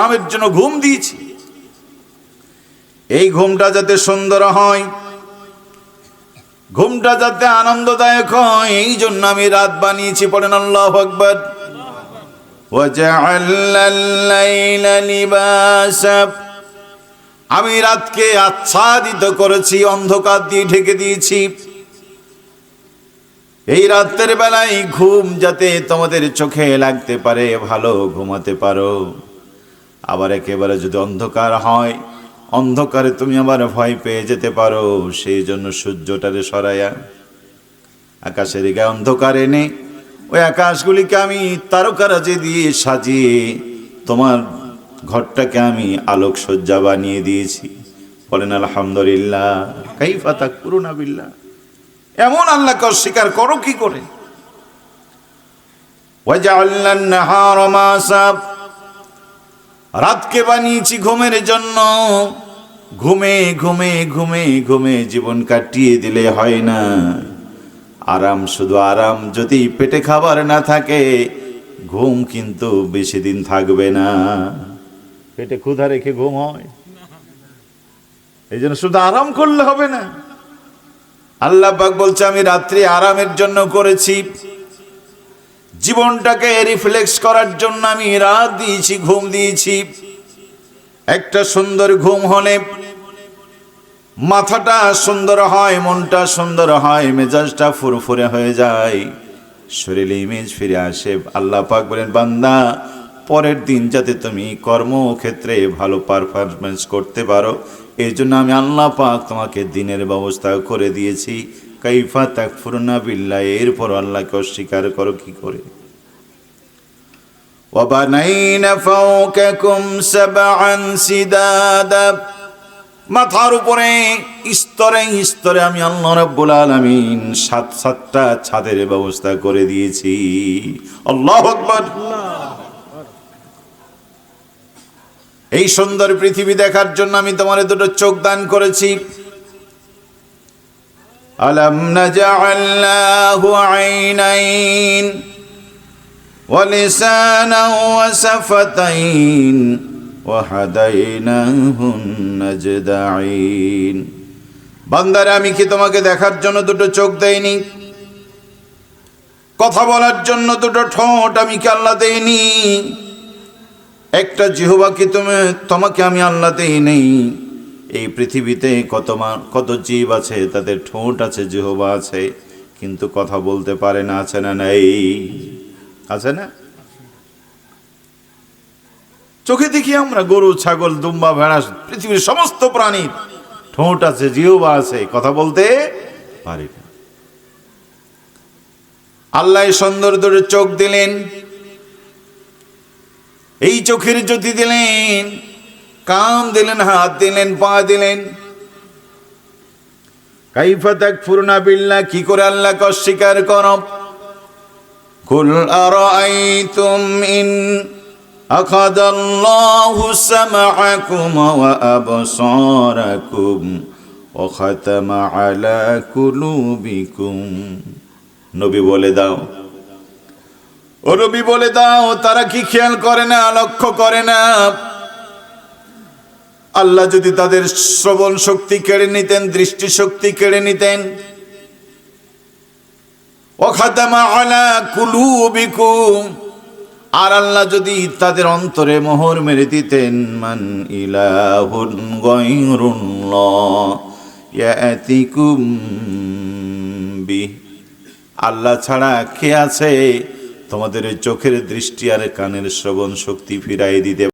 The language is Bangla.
নামের জন্য ঘুম দিয়েছি। এই ঘুমটা যাতে সুন্দর হয়, ঘুমটা যাতে আনন্দদায়ক হয়, এই জন্য আমি রাত বানিয়েছি, পড়েন আল্লাহ আকবর। আমি রাতকে আচ্ছাদিত করেছি, অন্ধকার দিয়ে ঢেকে দিয়েছি। এই রাতের বেলায় ঘুম যাতে তোমাদের চোখে লাগতে পারে, ভালো ঘুমাতে পারো। আবার একেবারে যদি অন্ধকার হয়, অন্ধকারে তুমি আবার ভয় পেয়ে যেতে পারো, সেই জন্য সূর্যটারে সরাইয়া আকাশের গায়ে অন্ধকার এনে ওই আকাশগুলিকে আমি তারকারাজে দিয়ে সাজিয়ে তোমার ঘরটাকে আমি আলোক সজ্জা বানিয়ে দিয়েছি। বলেন, আলহামদুলিল্লাহ, কাইফা তাক পুরোনা বিল্লাহ এমন আল্লাহকে অস্বীকার করো কি করে? আন-নাহারা মাসা রাতকে বানিয়েছি ঘুমের জন্য। ঘুমে ঘুমে ঘুমে ঘুমে জীবন কাটিয়ে দিলে হয় না। আরাম শুধু আরাম, যদি পেটে খাবার না থাকে, ঘুম কিন্তু বেশি দিন থাকবে না। পেটে ক্ষুধা রেখে ঘুম হয়। এই জন্য শুধু আরাম করলে হবে না। আল্লাহ পাক বলছে, আমি রাত্রি আরামের জন্য করেছি। জীবনটাকে রিফ্লেক্স করার জন্য আমি রাত দিয়েছি, ঘুম দিয়েছি। একটা সুন্দর ঘুম হলে মাথাটা সুন্দর হয়, মনটা সুন্দর হয়, মেজাজটা ফুরফুরে হয়ে যায়। শরীরে ইমেজ ফিরে আসে, আল্লাহ পাক বলেন, বান্দা, পরের দিন যাতে তুমি কর্মক্ষেত্রে ভালো পারফরমেন্স করতে পারো এই জন্য আমি আল্লাহ পাক তোমাকে দিনের ব্যবস্থা করে দিয়েছি। কাইফা তাক ফুরনা বিল্লা এরপর আল্লাহকে অস্বীকার করো কি করে وبنينا فوقكم سبعا سدادا মাথার উপরে স্তরে স্তরে আমি আল্লাহ রাব্বুল আলামিন সাত সাতটা ছাদের ব্যবস্থা করে দিয়েছি আল্লাহ আকবার এই সুন্দর পৃথিবী দেখার জন্য আমি তোমার দুটো চোখ দান করেছি আলাম নাজআল্লাহু আইনাইন ولسانا وسفتين وهديناه النجدعين বান্দারে আমি কি তোমাকে দেখার জন্য দুটো চোখ দেইনি কথা বলার জন্য দুটো ঠোঁট আমি কি আল্লাহ দেইনি একটা জিহবা কি তুমি তোমাকে আমি আল্লাহ দেই নেই এই পৃথিবীতে কত কত জীব আছে, তাদের ঠোঁট আছে, জিহবা আছে, কিন্তু কথা বলতে পারে না, আছে না নাই? আছে না? চোখে দেখি আমরা গরু, ছাগল, দুম্বা, ভেড়া, পৃথিবীর সমস্ত প্রাণীর ঠোঁট আছে, জিহবা আছে, কথা বলতে পারে না। আল্লাহ এই সুন্দর দুটো চোখ দিলেন। এই চোখের জ্যোতি দিলেন। কান দিলেন হাত দিলেন পা দিলেন কাইফা তাক ফুরনা বিল্লা কি করে আল্লাহকে অস্বীকার করো قل أرأيتم إن أخذ الله سمعكم وأبصاركم وختم على قلوبكم নবী বলে দাও ও নবী বলে দাও তারা কি খেয়াল করে না লক্ষ্য করে না আল্লাহ যদি তাদের শ্রবণ শক্তি কেড়ে নিতেন, দৃষ্টি শক্তি কেড়ে নিতেন আর আল্লাহ যদি তাদের অন্তরে মোহর মেরে দিতেন, মান ইলাহুন আল্লাহ ছাড়া কে আছে? তোমাদের চোখের দৃষ্টি আর কানের শ্রবণ শক্তি ফিরাই দিতে